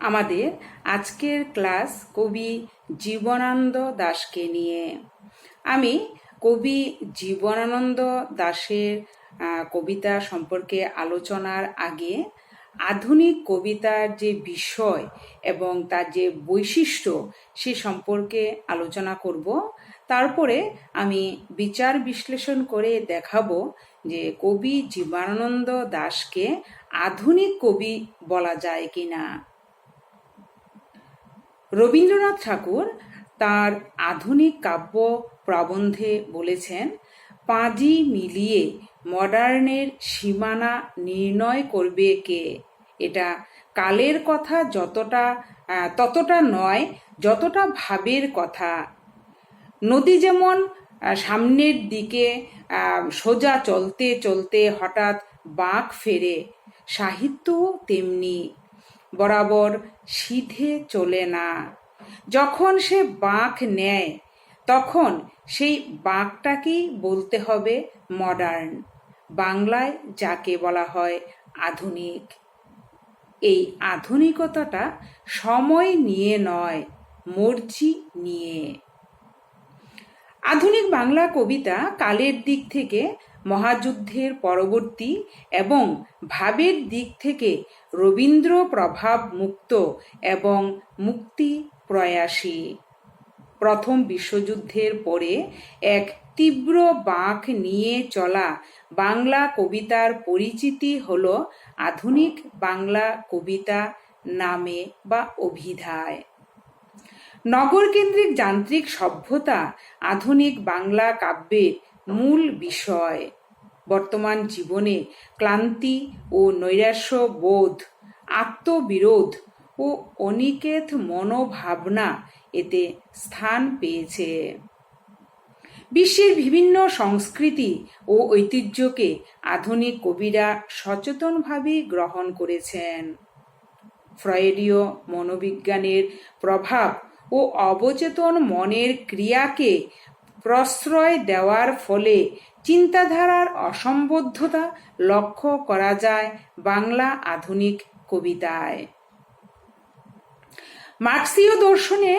আমাদের আজকের ক্লাস কবি জীবনানন্দ দাশকে নিয়ে। আমি কবি জীবনানন্দ আহ, কবিতা সম্পর্কে আলোচনার আগে আধুনিক কবিতার যে বিষয় এবং তার যে বৈশিষ্ট্য সে সম্পর্কে আলোচনা করব। তারপরে আমি বিচার বিশ্লেষণ করে দেখাবো যে কবি জীবনানন্দ দাশকে আধুনিক কবি বলা যায় কিনা। রবীন্দ্রনাথ ঠাকুর তার আধুনিক কাব্য প্রবন্ধে বলেছেন, পাঁজি মিলিয়ে মডার্নের সীমানা নির্ণয় করবে কে? এটা কালের কথা যতটা ততটা নয়, যতটা ভাবের কথা। নদী যেমন সামনের দিকে সোজা চলতে চলতে হঠাৎ বাঁক ফেরে, সাহিত্যও তেমনি। বরাবর সিধে চলে না। যখন সে বাঁক নেয়, তখন সেই বাঁকটাকেই বলতে হবে মডার্ন বাংলায় যাকে বলা হয় আধুনিক। এই আধুনিকতাটা সময় নিয়ে নয়, মর্জি নিয়ে। আধুনিক বাংলা কবিতা কালের দিক থেকে মহাযুদ্ধের পরবর্তী এবং ভাবের দিক থেকে রবীন্দ্র প্রভাব মুক্ত এবং মুক্তি প্রয়াসী। প্রথম বিশ্বযুদ্ধের পরে এক তীব্র বাঁক নিয়ে চলা বাংলা কবিতার পরিচিতি হল আধুনিক বাংলা কবিতা নামে বা অভিধায়। নগরকেন্দ্রিক যান্ত্রিক সভ্যতা আধুনিক বাংলা কাব্যের মূল বিষয়। বর্তমান জীবনে ক্লান্তি ও নৈরাশ্য বোধ আত্মবিরোধ ও অনিকেত মনোভাবনা এতে স্থান পেয়েছে। বিশ্বের বিভিন্ন সংস্কৃতি ও ঐতিহ্যকে আধুনিক কবিরা সচেতনভাবে গ্রহণ করেছেন। ফ্রয়েডীয় মনোবিজ্ঞানের প্রভাব ও অবচেতন মনের ক্রিয়াকে প্রশ্রয় দেওয়ার ফলে চিন্তাধারার অসম্বদ্ধতা লক্ষ্য করা যায় বাংলা আধুনিক কবিতায়। মার্ক্সীয় দর্শনে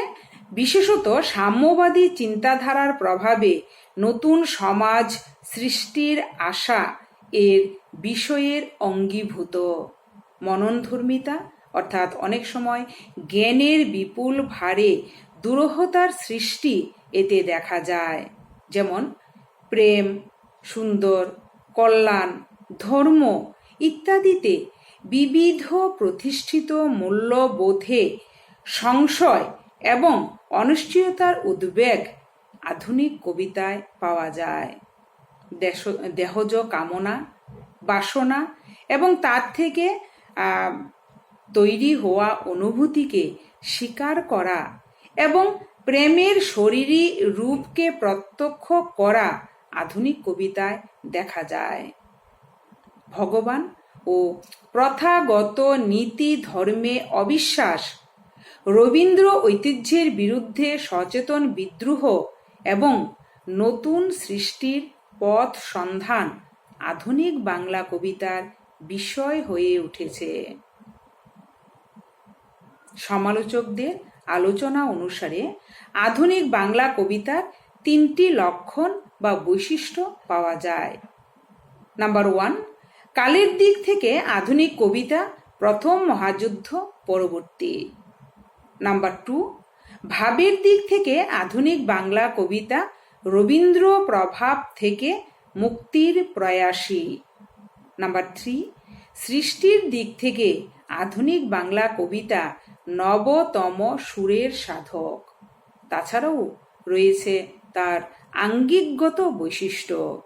বিশেষত সাম্যবাদী চিন্তাধারার প্রভাবে নতুন সমাজ সৃষ্টির আশা এর বিষয়ের অঙ্গীভূত। মননধর্মিতা, অর্থাৎ অনেক সময় জ্ঞানের বিপুল ভারে দুরূহতার সৃষ্টি এতে দেখা যায়। যেমন, প্রেম, সুন্দর, কল্যাণ, ধর্ম ইত্যাদিতে বিবিধ প্রতিষ্ঠিত মূল্যবোধে সংশয় এবং অনিশ্চয়তার উদ্বেগ আধুনিক কবিতায় পাওয়া যায়। দেশ- দেহজ কামনা, বাসনা এবং তার থেকে তৈরি হওয়া অনুভূতিকে স্বীকার করা এবং প্রেমের শরীরী রূপকে প্রত্যক্ষ করা আধুনিক কবিতায় দেখা যায়। ভগবান ও প্রথাগত নীতি ধর্মে অবিশ্বাস। রবীন্দ্র ঐতিহ্যের বিরুদ্ধে সচেতন বিদ্রোহ এবং নতুন সৃষ্টির পথ সন্ধান আধুনিক বাংলা কবিতার বিষয় হয়ে উঠেছে। সমালোচকদের আলোচনা অনুসারে আধুনিক বাংলা কবিতার তিনটি লক্ষণ বা বৈশিষ্ট্য পাওয়া যায়। নাম্বার ওয়ান, কালের দিক থেকে আধুনিক কবিতা প্রথম মহাযুদ্ধ পরবর্তী। নাম্বার টু, ভাবের দিক থেকে আধুনিক বাংলা কবিতা রবীন্দ্র প্রভাব থেকে মুক্তির প্রয়াসী। নাম্বার থ্রি, সৃষ্টির দিক থেকে আধুনিক বাংলা কবিতা নবতম সুরের সাধক। তাছাড়াও রয়েছে তার আঙ্গিকগত বৈশিষ্ট্য।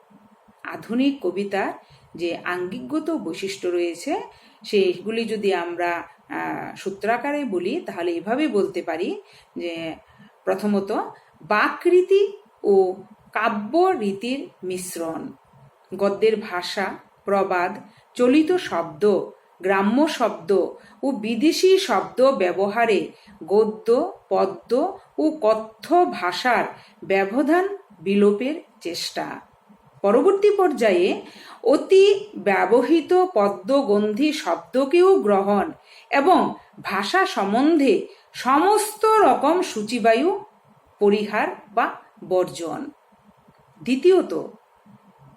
আধুনিক কবিতার যে আঙ্গিকগত বৈশিষ্ট্য রয়েছে, সেগুলি যদি আমরা সূত্রাকারে বলি, তাহলে এভাবে বলতে পারি যে, প্রথমত বাকরীতি ও কাব্য রীতির মিশ্রণ। গদ্যের ভাষা, প্রবাদ, চলিত শব্দ গ্রাম্য শব্দ ও বিদেশি শব্দ ব্যবহারে গদ্য, পদ্য ও কথ্য ভাষার ব্যবধান বিলোপের চেষ্টা। পরবর্তী পর্যায়ে অতি ব্যবহৃত পদ্মগন্ধি শব্দকেও গ্রহণ এবং ভাষা সম্বন্ধে সমস্ত রকম সূচিবায়ু, পরিহার বা বর্জন। দ্বিতীয়ত,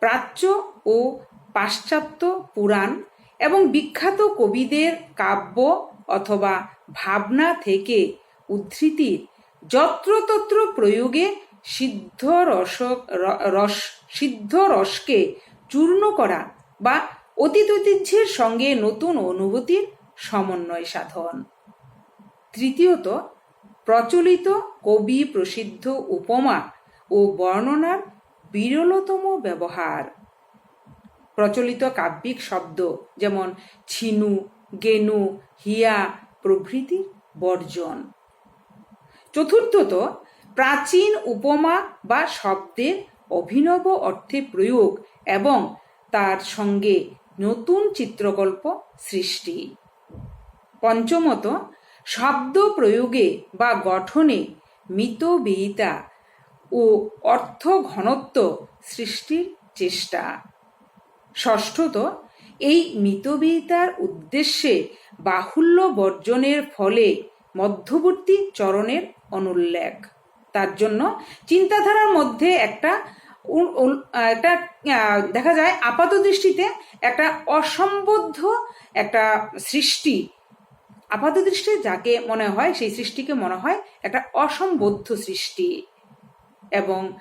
প্রাচ্য ও পাশ্চাত্য পুরাণ এবং বিখ্যাত কবিদের কাব্য অথবা ভাবনা থেকে উদ্ধৃতির যত্রতত্র প্রয়োগে সিদ্ধ রস রস সিদ্ধ রসকে চূর্ণ করা বা অতীত ঐতিহ্যের সঙ্গে নতুন অনুভূতির সমন্বয় সাধন। তৃতীয়ত, প্রচলিত কবি প্রসিদ্ধ উপমা ও বর্ণনার বিরলতম ব্যবহার। প্রচলিত কাব্যিক শব্দ যেমন ছিনু, গেনু, হিয়া প্রভৃতি বর্জন। চতুর্থত, প্রাচীন উপমা বা শব্দের অভিনব অর্থে প্রয়োগ এবং তার সঙ্গে নতুন চিত্রকল্প সৃষ্টি। পঞ্চমত, শব্দ প্রয়োগে বা গঠনে মিতব্যয়িতা ও অর্থ ঘনত্ব সৃষ্টির চেষ্টা। ষষ্ঠত, এই মিতব্যয়িতার উদ্দেশ্যে বাহুল্য বর্জনের ফলে মধ্যবর্তী চরণের অনুল্লেখ। তার জন্য চিন্তাধারার মধ্যে একটা একটা দেখা যায় আপাত দৃষ্টিতে একটা অসম্বদ্ধ একটা সৃষ্টি। আপাত দৃষ্টি যাকে মনে হয়, সেই সৃষ্টিকে মনে হয় একটা অসম্বদ্ধ সৃষ্টি। এবং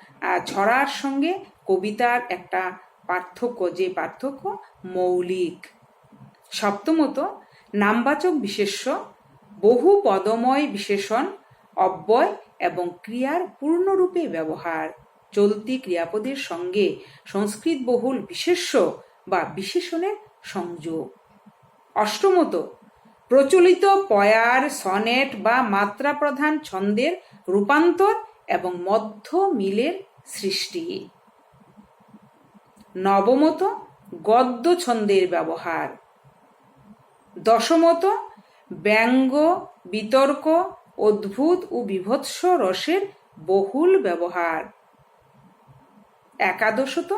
ছড়ার সঙ্গে কবিতার একটা পার্থক্য, যে পার্থক্য মৌলিক। সপ্তমত, নামবাচক বিশেষ্য, বহু পদময় বিশেষণ, অব্যয় এবং ক্রিয়ার পূর্ণরূপে ব্যবহার। চলতি ক্রিয়াপদের সঙ্গে সংস্কৃত বহুল বিশেষ্য বা বিশেষণের সংযোগ। অষ্টমত, প্রচলিত পয়ার, সনেট বা মাত্রা প্রধান ছন্দের রূপান্তর এবং মধ্য মিলের সৃষ্টি। নবমত গদ্য ছন্দের ব্যবহার। দশমত ব্যঙ্গ, বিতর্ক, অদ্ভুত ও বিভৎস রসের বহুল ব্যবহার। একাদশত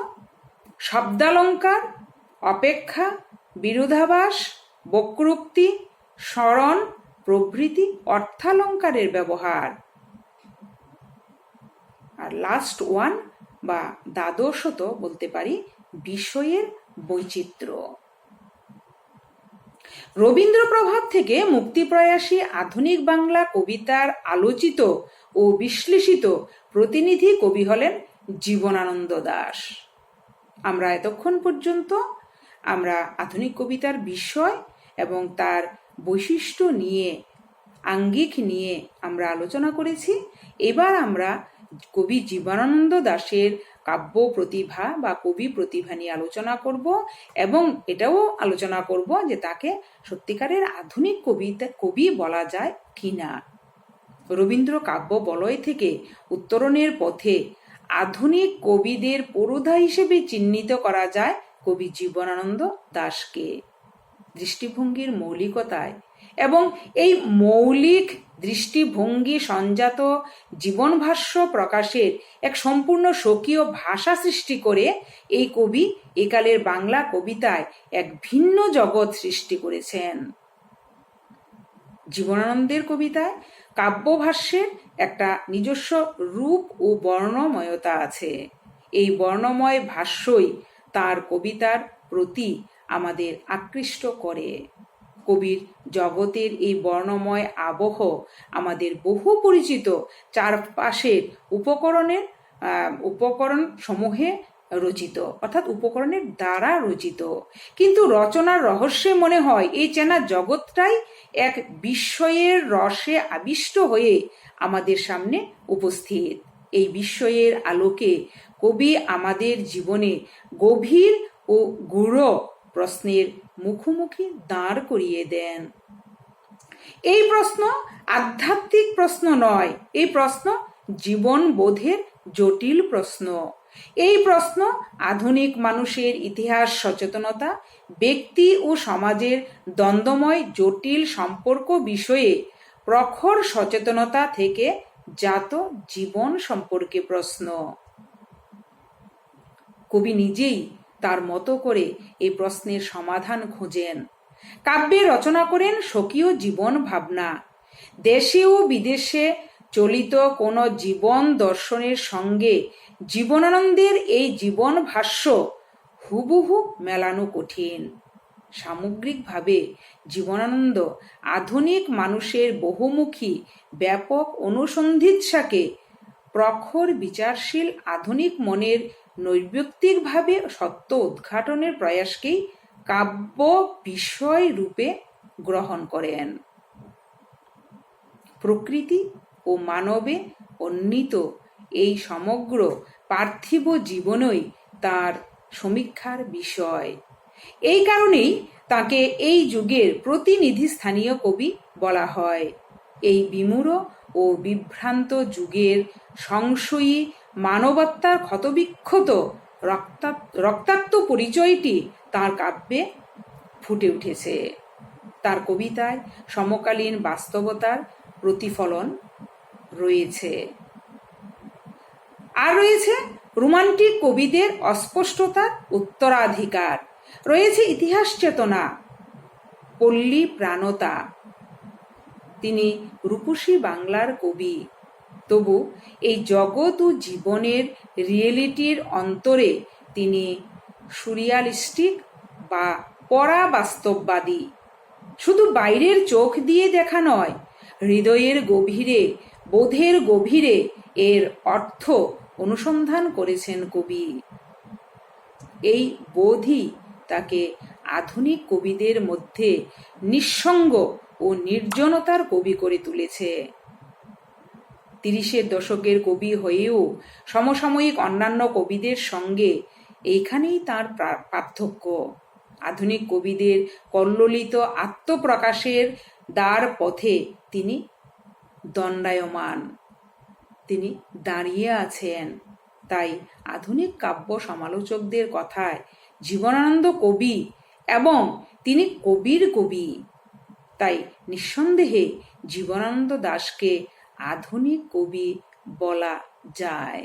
শব্দালঙ্কার, অপেক্ষা বিরোধাবাস বক্রোক্তি, স্মরণ, প্রভৃতি অর্থালঙ্কারের ব্যবহার। আর লাস্ট ওয়ান বা দ্বাদশত বলতে পারি বিষয়ের বৈচিত্র্য। রবীন্দ্র প্রভাব থেকে মুক্তিপ্রয়াসী আধুনিক বাংলা কবিতার আলোচিত ও বিশ্লেষিত প্রতিনিধি কবি হলেন জীবনানন্দ দাস। আমরা এতক্ষণ পর্যন্ত আমরা আধুনিক কবিতার বিষয় এবং তার বৈশিষ্ট্য নিয়ে, আঙ্গিক নিয়ে আমরা আলোচনা করেছি। এবার আমরা কবি জীবনানন্দ দাশের কাব্য প্রতিভা বা কবি প্রতিভা নিয়ে আলোচনা করব এবং এটাও আলোচনা করব যে তাকে সত্যিকারের আধুনিক কবিতা, কবি বলা যায় কিনা। রবীন্দ্র কাব্য বলয় থেকে উত্তরণের পথে আধুনিক কবিদের পুরোধা হিসেবে চিহ্নিত করা যায় কবি জীবনানন্দ দাসকে দৃষ্টিভঙ্গির মৌলিকতায় এবং এই মৌলিক দৃষ্টিভঙ্গি সঞ্জাত জীবনভাষ্য প্রকাশের এক সম্পূর্ণ স্বকীয় ভাষা সৃষ্টি করে এই কবি একালের বাংলা কবিতায় এক ভিন্ন জগৎ সৃষ্টি করেছেন। জীবনানন্দের কবিতায় কাব্যভাষ্যের একটা নিজস্ব রূপ ও বর্ণময়তা আছে। এই বর্ণময় ভাষ্যই তার কবিতার প্রতি আমাদের আকৃষ্ট করে। কবির জগতের এই বর্ণময় আবহ আমাদের বহু পরিচিত চারপাশের উপকরণের উপকরণ সমূহে রচিত, অর্থাৎ উপকরণের দ্বারা রচিত। কিন্তু রচনার রহস্যে মনে হয় এই চেনা জগৎটাই এক বিস্ময়ের রসে আবিষ্ট হয়ে আমাদের সামনে উপস্থিত। এই বিস্ময়ের আলোকে কবি আমাদের জীবনে গভীর ও গূঢ় প্রশ্নের মুখোমুখি দাঁড় করিয়ে দেন। এই প্রশ্ন আধ্যাত্মিক প্রশ্ন নয়। এই প্রশ্ন জীবন বোধের জটিল প্রশ্ন। এই প্রশ্ন আধুনিক মানুষের ইতিহাস সচেতনতা, ব্যক্তি ও সমাজের দ্বন্দ্বময় জটিল সম্পর্ক বিষয়ে প্রখর সচেতনতা থেকে জাত জীবন সম্পর্কে প্রশ্ন। কবি নিজেই তার মতো করে এই প্রশ্নের সমাধান খোঁজেন। কাব্যে রচনা করেন স্বকীয় জীবন ভাবনা। দেশে ও বিদেশে চলিত কোন জীবন দর্শনের সঙ্গে জীবনানন্দের এই জীবন ভাষ্য হুবহু মেলানো কঠিন। সামগ্রিকভাবে জীবনানন্দ আধুনিক মানুষের বহুমুখী ব্যাপক অনুসন্ধিৎসাকে প্রখর বিচারশীল আধুনিক মনের নৈর্ব্যক্তিকভাবে সত্য উদ্ঘাটনের প্রয়াসকেই কাব্য বিষয় রূপে গ্রহণ করেন। প্রকৃতি ও মানবে অন্বিত এই সমগ্র পার্থিব জীবনই তার সমীক্ষার বিষয়। এই কারণেই তাকে এই যুগের প্রতিনিধি স্থানীয় কবি বলা হয়। এই বিমূঢ় ও বিভ্রান্ত যুগের সংশয়ী মানবত্মার ক্ষতবিক্ষত রক্তাক্ত পরিচয়টি তার কাব্যে ফুটে উঠেছে। তার কবিতায় সমকালীন বাস্তবতার প্রতিফলন রয়েছে। আর রয়েছে রোমান্টিক কবিদের অস্পষ্টতার উত্তরাধিকার। রয়েছে ইতিহাস চেতনা, পল্লী প্রাণতা। তিনি রূপসী বাংলার কবি। তবু এই জগৎ ও জীবনের রিয়েলিটির অন্তরে তিনি সুরিয়ালিস্টিক বা পরাবাস্তববাদী। শুধু বাইরের চোখ দিয়ে দেখা নয়, হৃদয়ের গভীরে, বোধের গভীরে এর অর্থ অনুসন্ধান করেছেন কবি। এই বোধই তাকে আধুনিক কবিদের মধ্যে নিঃসঙ্গ ও নির্জনতার কবি করে তুলেছে। তিরিশের দশকের কবি হয়েও সমসাময়িক অন্যান্য কবিদের সঙ্গে এইখানেই তার পার্থক্য। আধুনিক কবিদের কল্লোলিত আত্মপ্রকাশের দ্বার পথে তিনি দণ্ডায়মান। তিনি দাঁড়িয়ে আছেন। তাই আধুনিক কাব্য সমালোচকদের কথায় জীবনানন্দ কবি এবং তিনি কবির কবি। তাই নিঃসন্দেহে জীবনানন্দ দাসকে আধুনিক কবি বলা যায়।